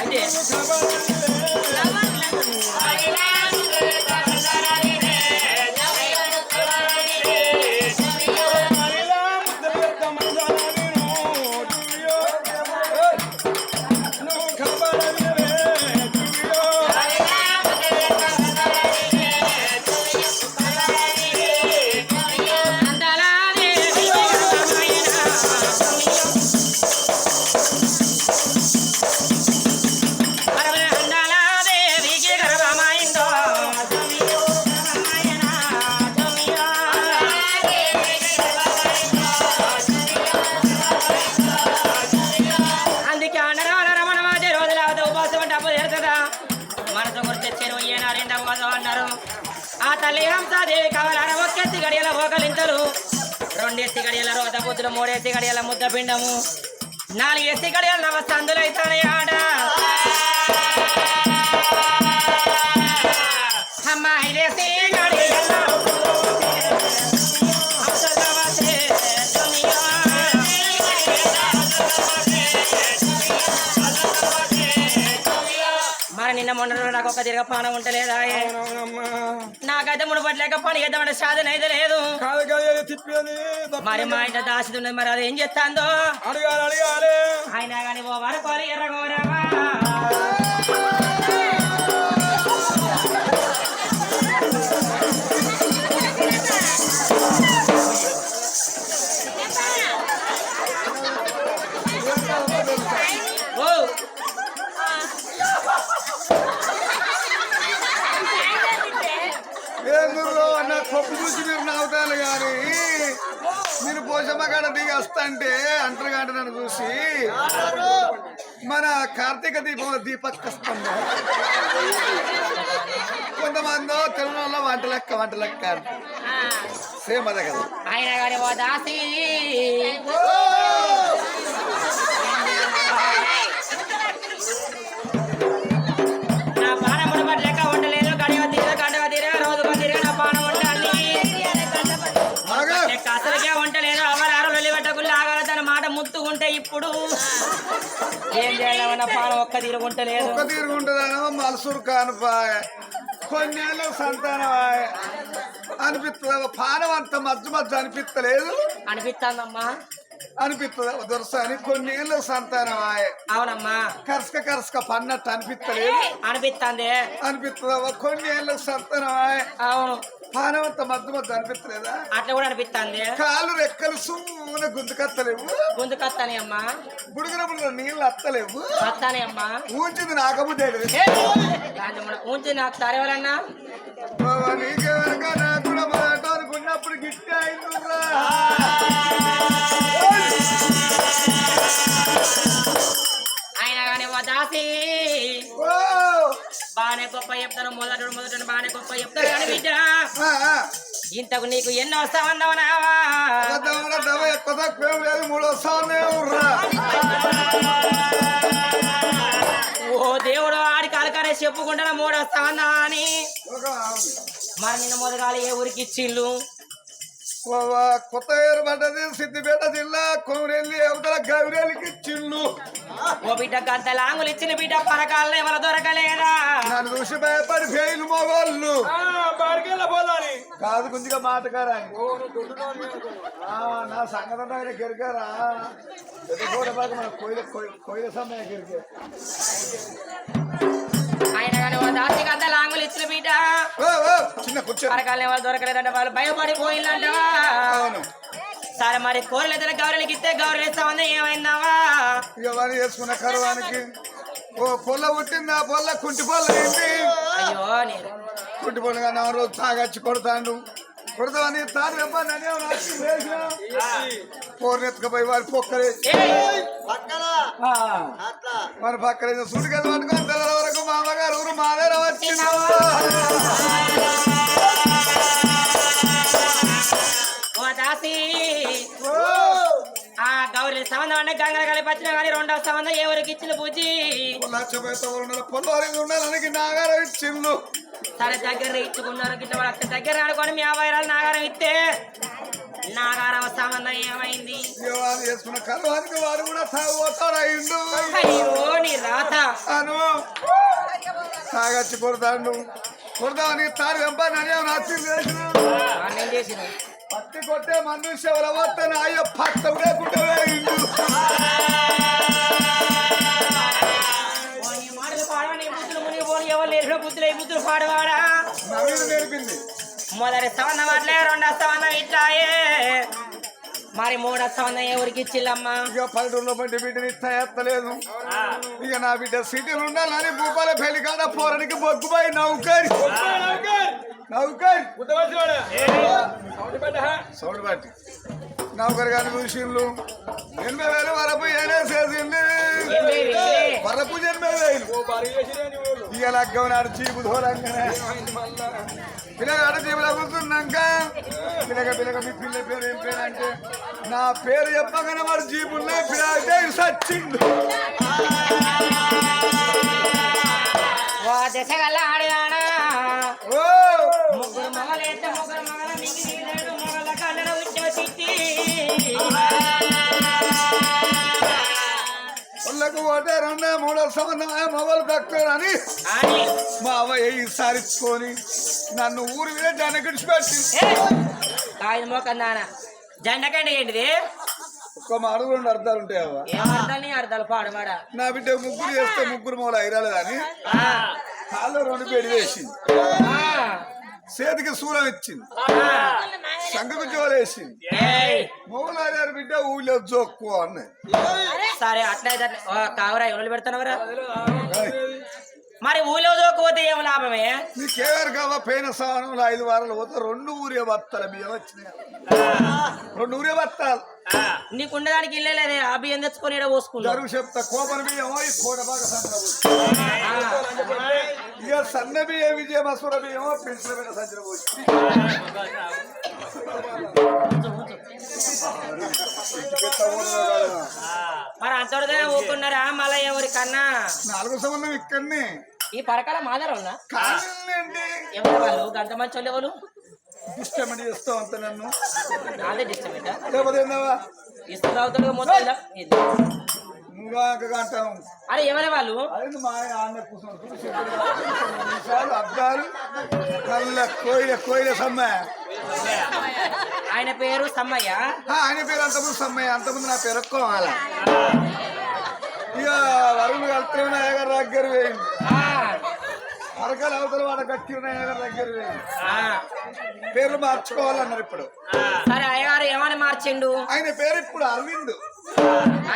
అయితే తర్వాత గడియల మూడేసి కడియాల మూడెత్తి గడియల ముద్ద పిండము నాలుగెత్తి గడియల నవస్తందులు అవుతానే ఆడ అమ్మాయిలేసి రోజు నాకు ఒక తిరగ పానం ఉంటలేదా నాకైతే మునుపట్లేక పని చేద్దామంటే సాధన అయితే లేదు. మరి మా ఇంట దాసి ఉన్నది మరి అది ఏం చేస్తాందో? అయినా కానీ ఓ వరకోరి ఎర్రగోరవా ఎందుకు అన్న కొప్పు చూసి మీరు నవ్వుతారు కానీ మీరు పోషమ్మ కాడ దిగి వస్తంటే అంటారు కాంట నన్ను చూసి మన కార్తీక దీపం దీపక్ వస్తుంది కొంతమంది తెలుగు వాళ్ళ వంట లెక్క వంట లెక్క. సేమ్ అదే కదా. అయినా ఇప్పుడు ఏం చేయాలన్న పానం ఒక్క తీరుగుంటలేదు ఒక్క తీరుగుంటుందనో మలసూరు కానుపాయ కొన్నేళ్ళు సంతానమాయ అనిపిస్తుంది పానం అంత మధ్య మధ్య అనిపిస్తలేదు అనిపిస్తుందమ్మా అనిపిస్తుంది దొరసాని కొన్నేళ్ళు సంతానమాయ. అవునమ్మా. కరసక కరసక పన్నట్టు అనిపిస్తలేదు అనిపిస్తుంది అనిపిస్తుంది కొన్నేళ్ళు సంతానమాయ. అవును. పానం అంత మధ్య మధ్య అనిపిస్తలేదా అట్లా కూడా అనిపిస్తుంది కాళ్ళు రెక్కలు సుమ్మున గుంతుకత్తలేవు గుంతుకొస్తానే అమ్మా. బుడుగునప్పుడు నీళ్ళు అత్తలేవు. వస్తానే అమ్మా. ఊంచింది మన ఉంచి నాకు తరవలన్నా బాబా నీకెవరికా నాకు కూడా మాట అనుకున్నప్పుడు గిట్టి అయిందిరా. దాసి. ఓ! బాగానే గొప్ప చెప్తాను మొదటి మొదటి బాగానే గొప్ప చెప్తారు కానీ బిడ్డ. ఇంతకు నీకు ఎన్నో మూడు వస్తానే రా ఓ దేవుడు ఆడి కాలకానే చెప్పుకుంటున్నా మూడు వస్తావన్నా అని? మరి నిన్న మొదగాలి ఏ ఊరికి ఇచ్చిళ్ళు కొత్త ఏరు పడ్డది సిద్దిపేట జిల్లా కొమరెల్లి అవతల గౌరెల్లికి చిల్లు ఓ బిడ్డ గంట లాంగులు ఇచ్చిన బిడ్డ పరకాలను ఎవరు దొరకలేదా? నన్ను చూసి భయపడి ఫెయిల్ మొగోళ్ళు. కాదు గుంజిగా మాటకారా నా సంగతి ఆయన బాగా మన కోయిల కోయి- కోయిల సమయం గిరికే ఆయన కానీ ఓ దాసి గంట లాంగులు ఇచ్చిన బిడ్డ. చిన్న కూర్చో. పరకాలను ఎవరు దొరకలేదంటే వాళ్ళు భయపడిపోయిందంట. అవును. సరే మరి కోరిన గౌరలకి ఇస్తే గౌరవ ఇస్తామంది ఏమైందావా ఇక వారు చేసుకున్న కరువానికి. ఓ పొల్ల పుట్టింది? పొల్ల కుంటి పొల్ల అయింది అయ్యో నేను కుంటి పొల్ల కానీ రోజు తాగచ్చి కొడతాండు. కొడతావని తాను పోర్నెత్తుకపోయి వారి పొక్కలే! మన పక్కన. సుడికెళ్ళి పట్టుకొని తెల్లల వరకు మా అమ్మగారు ఊరు మా దగ్గర ఆ గౌరీ సంబంధం అంటే గంగ కలిపి వచ్చిన కానీ రెండవ సంబంధం ఎవరికి ఇచ్చిన బుజ్జి? లక్ష పైసలు ఉండాలి పొలవారికి ఉండాలని నాగారం ఇచ్చిండు. సరే దగ్గర ఇచ్చుకున్నారు గిట్ల వాళ్ళ అత్త దగ్గర ఆడుకొని మీ అబ్బాయిరాలు నాగారం ఇస్తే నాగారం సంబంధం ఏమైంది? వారు కూడా అయ్యో నీ రాత. అను తాగచ్చి కొడతాడు. తాను నచ్చింది నేను చేసిన? పత్తి కొట్టే మనుష్య అయ్యో పక్క వేయిండు ఎవరు బుద్ధులు ఈ బుద్ధులు పాడవాడా? మొదటి సంబంధం అట్లే రెండో సంబంధం ఇట్లాయే. మరి మూడో సంబంధం ఎవరికి ఇచ్చిల్లమ్మా? ఇక పల్లెటూరులో బిడ్డని ఇక నా బిడ్డ సిటీలు ఉండాలని భూపాల పెళ్ళి కాడ పోరానికి బొగ్గుబాయి నౌకరి. నౌకరి. సౌండ్ బట్టి నౌకరి కానీ చూసిండ్లు ఎనభై వేలు వరపు ఏనేసేసింది వరపు ఎనభై వేలు. ఇక లగ్గం నాడు చీపు దూరంగానే పిల్లగాడు చీపుల కూర్చున్నాక పిల్లగ పిల్లగ మీ పిల్ల పేరు ఏం పేరు అంటే నా పేరు చెప్పగానే వాడు జీపుల్లో పిల్లగా సచ్చిండు. ఓ దశగల్ల వాళ్ళకు ఒకటే రెండో మూడో పెట్టుకోరు అని అని. మా అవ్వ ఈసారి ఇచ్చుకొని నన్ను ఊరి మీద జన గడిచిపెట్టి కాయలు మోకం దాన జెండకండి ఏంటిది? ఒక్క మా అడుగు రెండు అర్థాలు ఉంటాయి ఏం అర్థాలు పాడమాడా నా బిడ్డ ముగ్గురు చేస్తే ముగ్గురు మూల ఐరాలు కానీ ఆ, కాళ్ళు రెండు పెడి వేసింది. ఆ, చేతికి సూరం ఇచ్చింది. ఆ. సంఘకు జోలేసింది ఏయ్, మూలాగారు బిడ్డ ఊళ్ళో జోక్కు అన్నది. సరే అట్లా. కావరా ఎవరు పెడుతున్నావురా ఏయ్, మరి ఊళ్ళో దోకపోతే ఏం లాభమే? నీకేవారు కావా పోయిన సాధనంలో ఐదు వారాలు పోతే రెండు ఊరే బత్తాల బియ్యం వచ్చినాయి. రెండు ఊరే బత్తాలు నీకు ఉండడానికి ఇల్లే లేదే ఆ బియ్యం తెచ్చుకొని ఈడ పోసుకున్నావు జరుగు చెప్తా కోపన బియ్యం ఈ కోట బాగా ఇక సన్న బియ్యం విజయ మసూర బియ్యం మీద సంచల పోసి మరి అంతవరదే ఊకున్నారా మళ్ళీ ఎవరి కన్నా నాలుగు సంబంధం ఇక్కడనే. ఈ పరకాల మాదర ఎవరు వాళ్ళు? గంట మంచి వాళ్ళు? ఎవరు ఇష్టమని చేస్తావు అంత నన్ను. నాదే డిస్టర్బ్ లేకపోతే ఏందవా ఇస్తూ తాగుతాడు మొత్తం ఇలా. ఇది. ఇంకా అంటాను అరే ఎవరే వాళ్ళు? కళ్ళ కోయిల కోయిల సమ్మ. ఆయన పేరు సమ్మయ్య. ఆయన పేరు అంతకుముందు సమ్మయ్య. అంతకుముందు నా పేరు కోమాల. ఇక వరుణ్ కలిసి నాయగారు దగ్గర వేయండి అరకలు అవతల వాడ గట్టి నాయగారు దగ్గర వేయండి. పేర్లు మార్చుకోవాలన్నారు ఇప్పుడు. సరే అయ్యగారు ఏమని మార్చిండు? ఆయన పేరు ఇప్పుడు అరవింద్.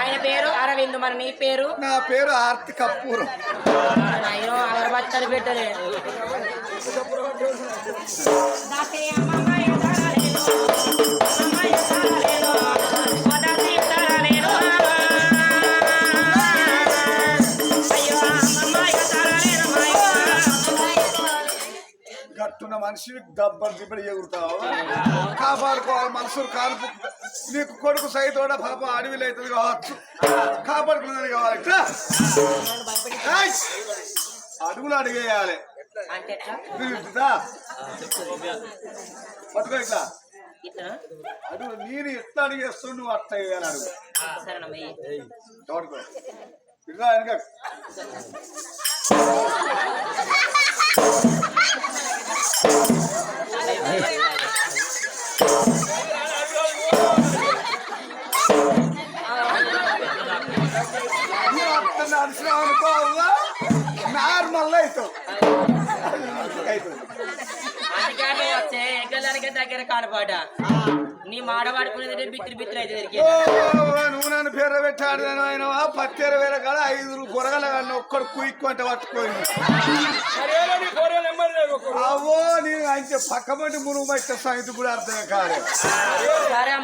ఆయన పేరు అరవింద్. మరి నీ పేరు? నా పేరు ఆర్తి కపూరం. అయ్యో అగరబత్తలు పెట్టలే. మనిషి దబ్బలు దిబ్బడి ఎగురుతావు. కాపాడుకోవాలి మనసు కాల్పు నీకు కొడుకు సైతోడ పాప అడవిలో అవుతుంది కావచ్చు. కాపాడుకున్నది కావాలి! అడుగులు అడిగేయాలి. పట్టుకో ఇట్లా. అడుగు నేను ఎట్లా అడిగేస్తూ నువ్వు అట్లా వేయాలి అడుగు. సరేనమ్మా వెనక నార్మల్ అవుతావు అటు దగ్గర కాడపాట నీ మాట పడుకునేది బిత్తిరి బిత్తిరి అయితే నువ్వు నన్ను పేరు పెట్టాడు ఆయన. పత్తెర వేల కాడ ఐదుగురు పొరగల కానీ ఒక్కడు కుయిక్కు అంటే పట్టుకోయింది అవో నేను ఆయన పక్క పట్టి మురుగు పట్టిన సంగతి కూడా అర్థమే కాదు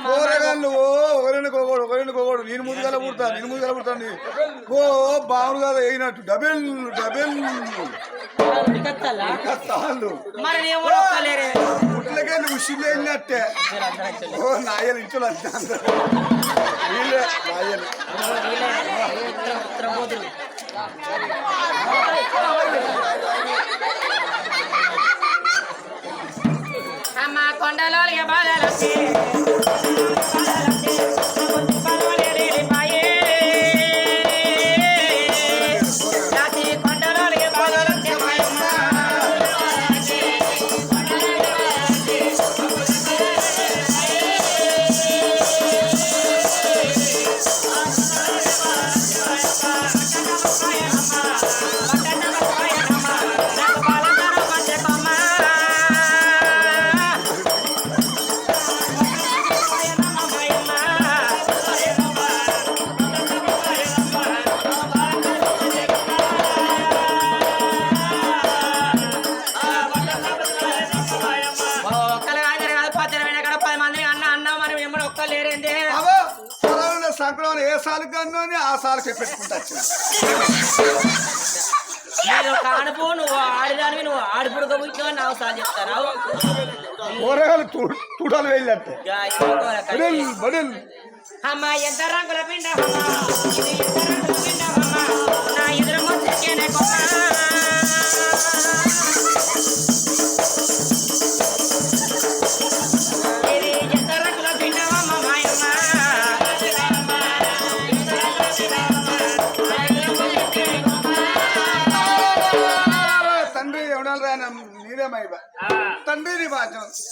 కూరగాయలు ఒకరిని కోగోడు ఒకరిని కోగోడు నేను ముందుగల పుడతా నేను ముందుగల పుడతాను ఓ బావులు కదా వేయినట్టు డబెల్ డబెల్? కష్టాలు మరి నేను నువ్వు ఉషిలు వెళ్ళినట్టే. ఓ నాయలు ఇంట్లో అందరూ? వీళ్ళే నాయలు. అమ్మ కొండలో బాధలొచ్చి. సాలకే పెట్టుకుంటా వచ్చిన. కానుపు నువ్వు ఆడిదానివి నువ్వు ఆడిపుడు కబుట్టినావు నాకు సార్ చెప్తాను కూరగాయలు తు- తుడలు వెళ్ళట్టే బడిల్ బడిల్. అమ్మ ఎంత రంగుల పిండ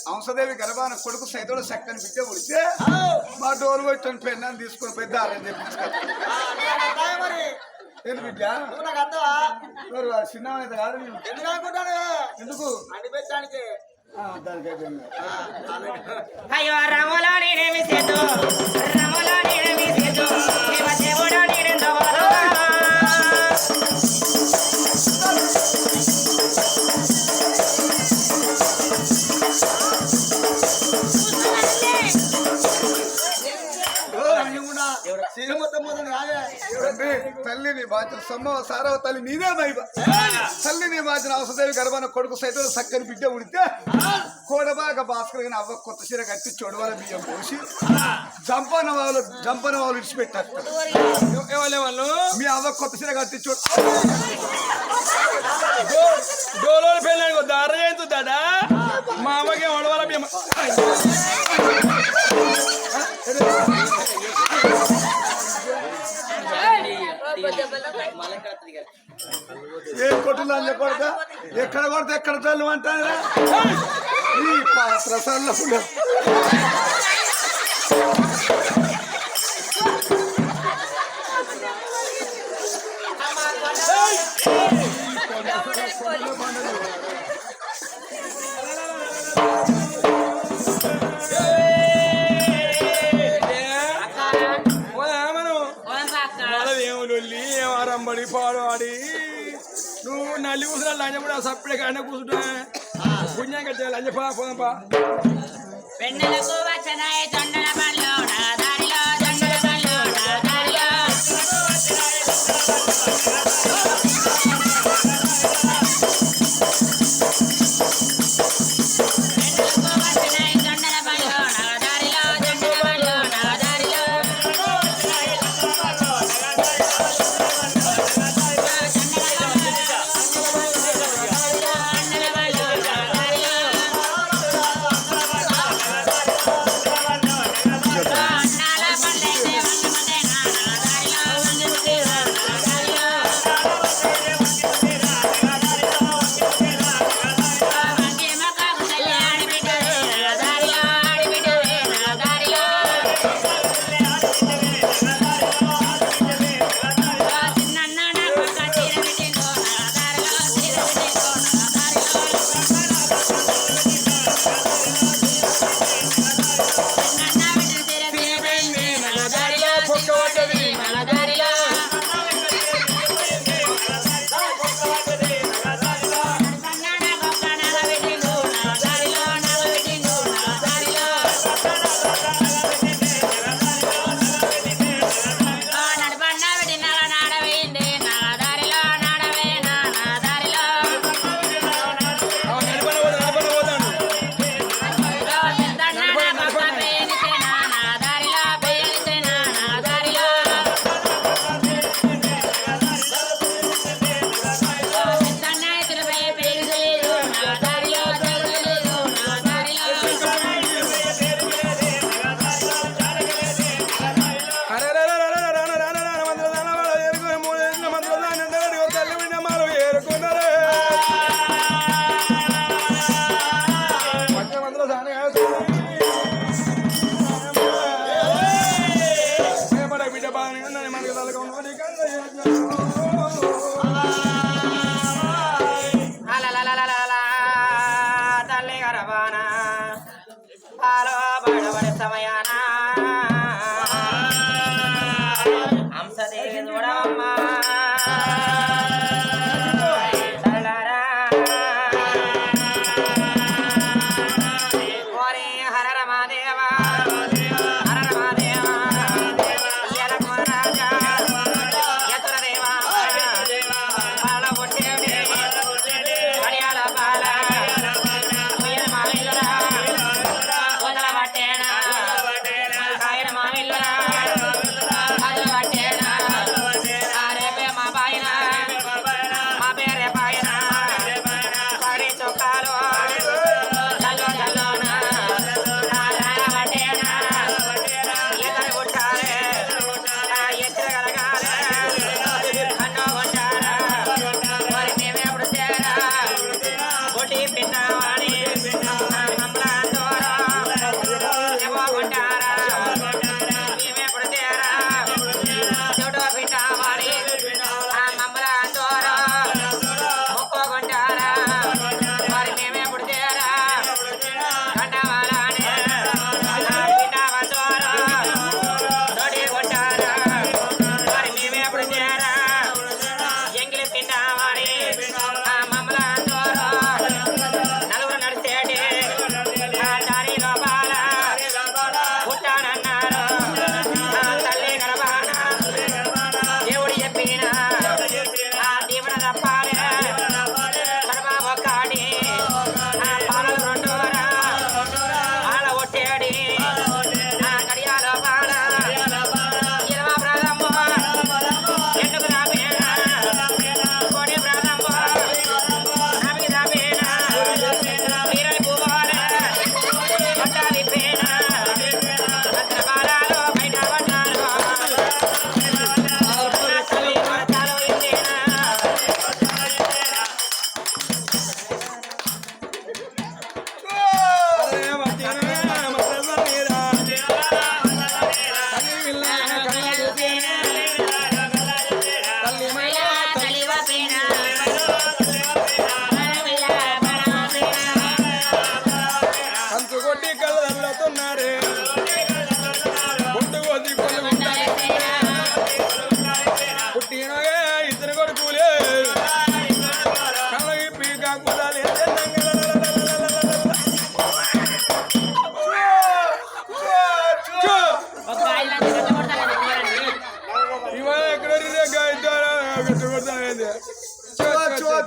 హంసదేవి గర్భాన కొడుకు సైతుడు చక్కని బిడ్డ ఉడితే మా డోర్ కొట్టిన పెన్నాన్ని తీసుకొని పోయి దారం తెప్పించుకోవాలి ఏంటి బిడ్డ? చిన్న కాదు. ఎందుకు ఆ, దానికి అయిపోయింది అయ్యో రాములా నేనేమి రాములా నేనేమి దేవుడా తండ్రి తల్లి నీ బాధ్యం సమ్మ సారవ తల్లి నీదే మైవ తల్లి నీ బాధ్యం హంసదేవి గర్భాన కొడుకు సైతుడు చక్కని బిడ్డ ఉడితే కోడబాగ భాస్కర్ అవ్వ కొత్త చీర కట్టి చొడవల బియ్యం పోసి జంపన వాళ్ళు జంపన వాళ్ళు ఇడిచిపెట్టారు. వాళ్ళు మీ అవ్వ కొత్త చీర కట్టి చూడు డోలోని పెళ్ళానికి దార చేస్తుందా మా అమ్మకి వడవల మేము ఏ కొట్టులు అన్న కొడక ఎక్కడ కొడితే ఎక్కడ తల్లు అంటారా ఈ ప్రసన్న మనం నువ్వు నల్లి కూసున్నా లంజ కూడా సప్పుడే కానీ కూర్చుంటా. పుణ్యం కట్టే లంజ పా పోదాం పా. పెన్నెలకు వచ్చనాయ జొన్నల పళ్ళు నా దారిలో జొన్నల పళ్ళు నా దారిలో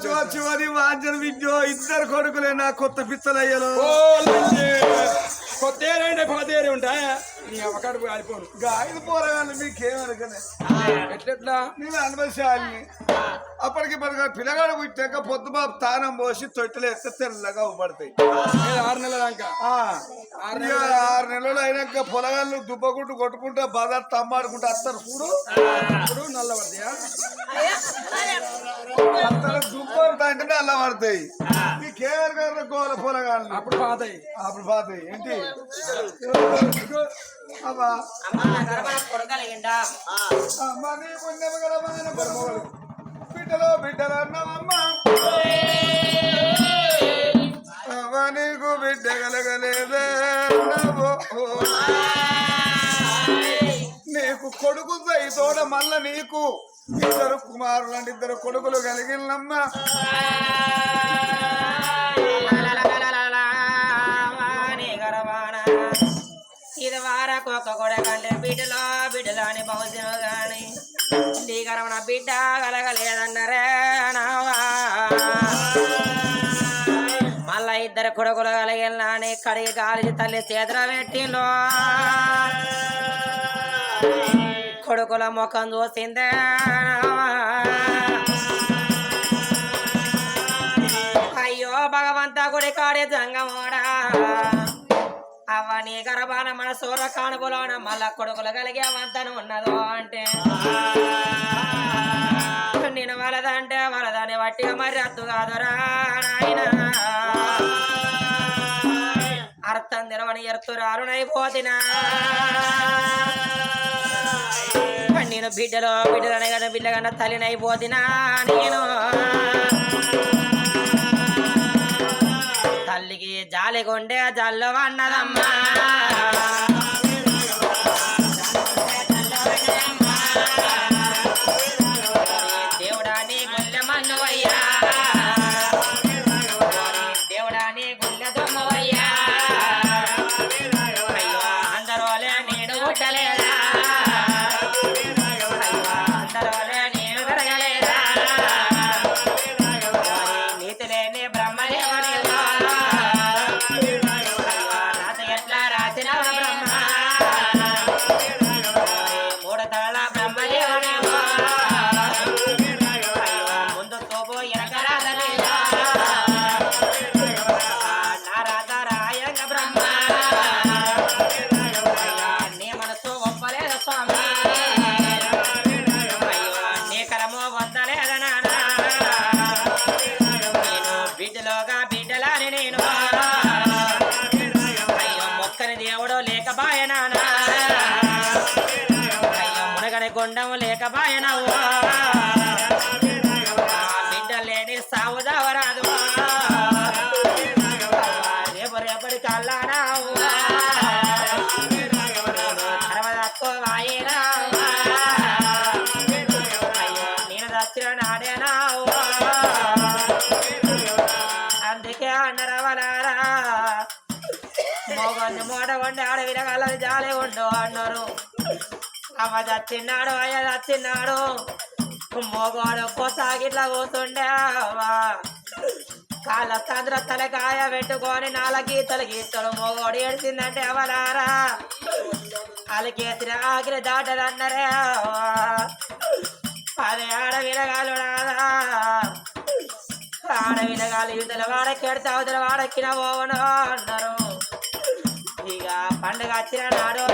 చో అని వాంజన విద్యో ఇద్దరు కొడుకులే నా కొత్త పిత్తలయ్యలో కొత్త లంచి కొత్త పదేరే ఉంటాయా? నీ అవకాడు ఆడిపోను. గాయలు పోరగాళ్ళు మీకేమనుకనే ఎట్లెట్లా? నేను అనుభవశాలిని అప్పటికి పడగా పిల్లగాడు పుట్టాక పొద్దు బాబు తానం పోసి తొట్టెలు వేస్తే తెల్లగా ఉబ్బడతాయి. ఏదో ఆరు నెలల దాకా? ఆరు నెలలు అయినాక పొలగాళ్ళు దుబ్బగుట్టు కొట్టుకుంటా బాధ తమ్మాడుకుంటా వస్తారు చూడు. ఇప్పుడు నల్లబడతాయా అత్తలు దుబ్బ అంటే అలా పడతాయి. మీకేమనుకో గోల పొలగాళ్ళు? అప్పుడు పాతాయి. అప్పుడు పోతాయి. ఏంటి? బిడ్డలో బిడ్డలు అన్నవమ్మ. నీకు బిడ్డ కలగలేదే. నీకు కొడుకు తోడ మల్ల నీకు. ఇద్దరు కుమారులు ఇద్దరు కొడుకులు కలిగినమ్మ వారకు కొడకంటే బిడ్డలో బిడ్డలోని బహుశను గాని నీకరమణ బిడ్డ కలగలేదన్నరే నావా. మళ్ళా ఇద్దరు కొడుకులు కలిగినాని కడిగి గాలి తల్లి చేతుల పెట్టిలో కొడుకుల ముఖం చూసిందే అయ్యో భగవంతా గుడి కాడే జంగమోడా. అవ్వ గర్భాన మన సూర కానుగులోన మళ్ళా కొడుకులు కలిగే వంతను ఉన్నదో అంటే. నేను వలదంటే వలదని వట్టిగా మరి అత్తు కాదురా నాయన. అర్థం తెలవని ఎరుతురాలునైపోతినా నేను బిడ్డలో బిడ్డలనే కదా బిడ్డ కన్నా తల్లినైపోతినా నేను. తల్లికి జాలి కొండే జల్లు అన్నదమ్మా గుండం అమ్మ చచ్చిన్నాడు అయ్య చచ్చిన్నాడు మోగోడు కోసాగిట్లా పోతుండే అవ్వా. కాళ్ళ చంద్ర తలకాయ పెట్టుకొని నాలుగు గీతలు గీతలు మోగోడు ఏడిసిందంటే అవలారా అలకేసిన ఆగిరి దాటదన్నరే అవ్వా. అదే ఆడ వినగాలు ఆడ వినగాలు ఇద్దరు వాడకెడితే అవతల వాడక్కిన పోవను అన్నారు. ఇక పండుగ వచ్చిన నాడు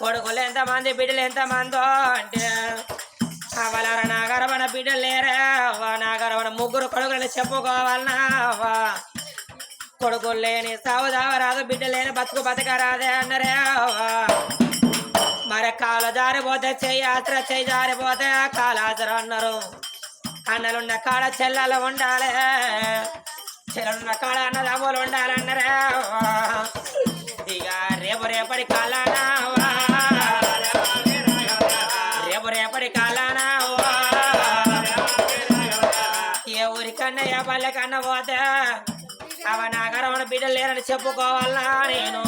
కొడుకులు ఎంతమంది బిడ్డలు ఎంతమందో అంటే అవలర నాగరవణ బిడ్డలు లేరే నాగరవణ ముగ్గురు కొడుకులు చెప్పుకోవాలనా? కొడుకులు లేని సావు దావరాదు బిడ్డ లేని బతుకు బతకరాదే అన్నరే మరి కాలు జారిపోతే చెయ్యి ఆచర చెయ్యి జారిపోతే కాలాచర అన్నారు. అన్నలున్న కాడ చెల్లలు ఉండాలి. చెల్లెలున్న కాడ అన్నదమ్ములు ఉండాలన్నరే రేపు రేపటి కాలానా రేపు రేపటి కాలానా ఏ ఊరికన్నా ఏ పల్లెకన్నా పోతే అవ నాగరవణ బిడ్డలు లేరని చెప్పుకోవాలనా నేను?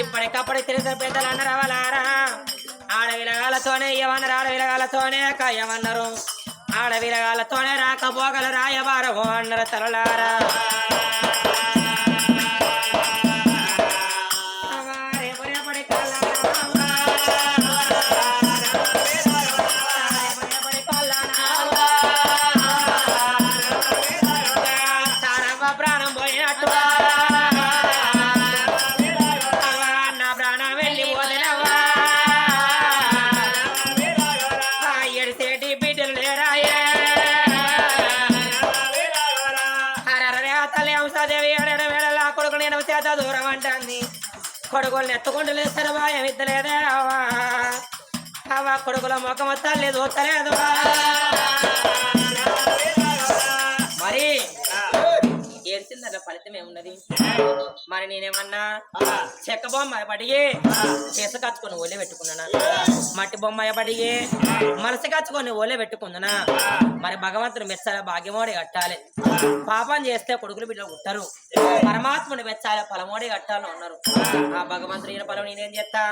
ఇప్పటికప్పుడు తెలిసిన పెద్దలు అన్నారు అవలారా? ఆడ విలగాలతోనే ఏమన్నారు ఆడ విలగాలతోనే కయ్యమన్నారు ఆడ విలగాలతోనే రాకపోగలు రాయబారము అన్నారు తలలారా? కొడుకులు ఎత్తుకుంటూ లేస్తారు భయం ఇద్దలేదే అవ్వా కొడుకుల ముఖం తల్లి దూతలేదు మరి ఏడ్చిందన్న ఫలితం ఏమున్నది? మరి నేనేమన్నా చెక్క బొమ్మ పడిగి చేసు కచ్చుకొని ఒలే పెట్టుకున్నానా? మట్టి బొమ్మ పడిగి మనసు కచ్చుకొని ఒలే పెట్టుకుందనా మరి భగవంతుని మెచ్చాల భాగ్యమోడి కట్టాలి. పాపం చేస్తే కొడుకులు బిడ్డలు కుట్టరు పరమాత్ముని మెచ్చాల ఫలమోడి కట్టాలని ఉన్నారు ఆ భగవంతుడు ఈయన ఫలం నేనేం చేస్తా?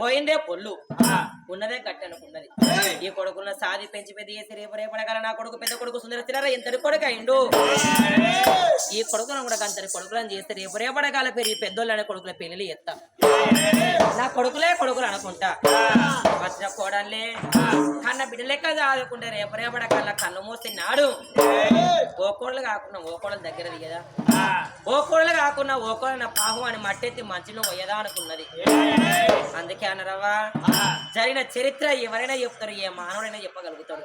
పోయిందే పొల్లు. ఉన్నదే గట్టి అనుకున్నది ఈ కొడుకున్న సాది పెంచి పెద్ద చేసి రేపు రేపడగల నా కొడుకు పెద్ద కొడుకు సుందర తినరా ఎంతటి కొడుకు అయిండు? ఈ కొడుకును కూడా అంతటి కొడుకులను చేస్తే రేపు రేపడగాల పెరిగి పెద్దోళ్ళు అనే కొడుకుల పెళ్ళి ఎత్తా నా కొడుకులే కొడుకులు అనుకుంటా. వచ్చిన కోడల్లే కన్న బిడ్డ లెక్క చదువుకుంటే రేపు రేపడ కళ్ళ కన్ను మూసి నాడు ఓ కోడలు కాకుండా ఓ కోడలు దగ్గరది కదా. ఓ కోడలు కాకుండా ఓ కోడలు నా పాహు అని మట్టెత్తి మంచిలో పోయేదా అనుకున్నది. అందుకే అన్నరవ్వా జరిగిన చరిత్ర ఎవరైనా చెప్తారు ఏ మానవుడైనా చెప్పగలుగుతాడు.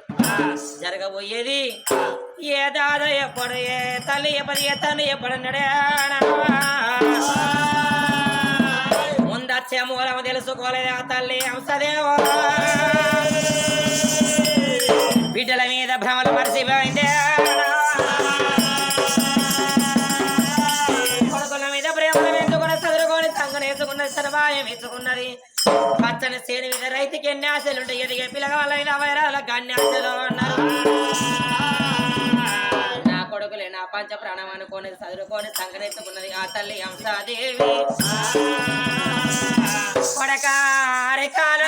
జరగబోయేది ఏ దాద ఎప్పుడు ఏ తల్లి ఎప్పుడు ఏ తను ఎప్పుడన్నాడే ముందచ్చే మూలం తెలుసుకోలేదు ఆ తల్లి అంశదేవో బిడ్డల మీద భ్రమలు మరిసిపోయిందే కొడుకుల మీద ప్రేమలు వేసుకున్న చదువుకొని సంగనేసుకున్నది సర్వాయం వేసుకున్నది పచ్చని సేని మీద రైతుకి ఎన్ని ఆశలు ఉంటాయి? ఎదిగే పిల్లగాళ్ళైన వైరాలకు అన్ని ఆశలు అన్నారు నా కొడుకులే నా పంచ ప్రాణం అనుకోని చదువుకొని సంగనెత్తుకున్నది ఆ తల్లి హంసాదేవి. కొడక అరికాల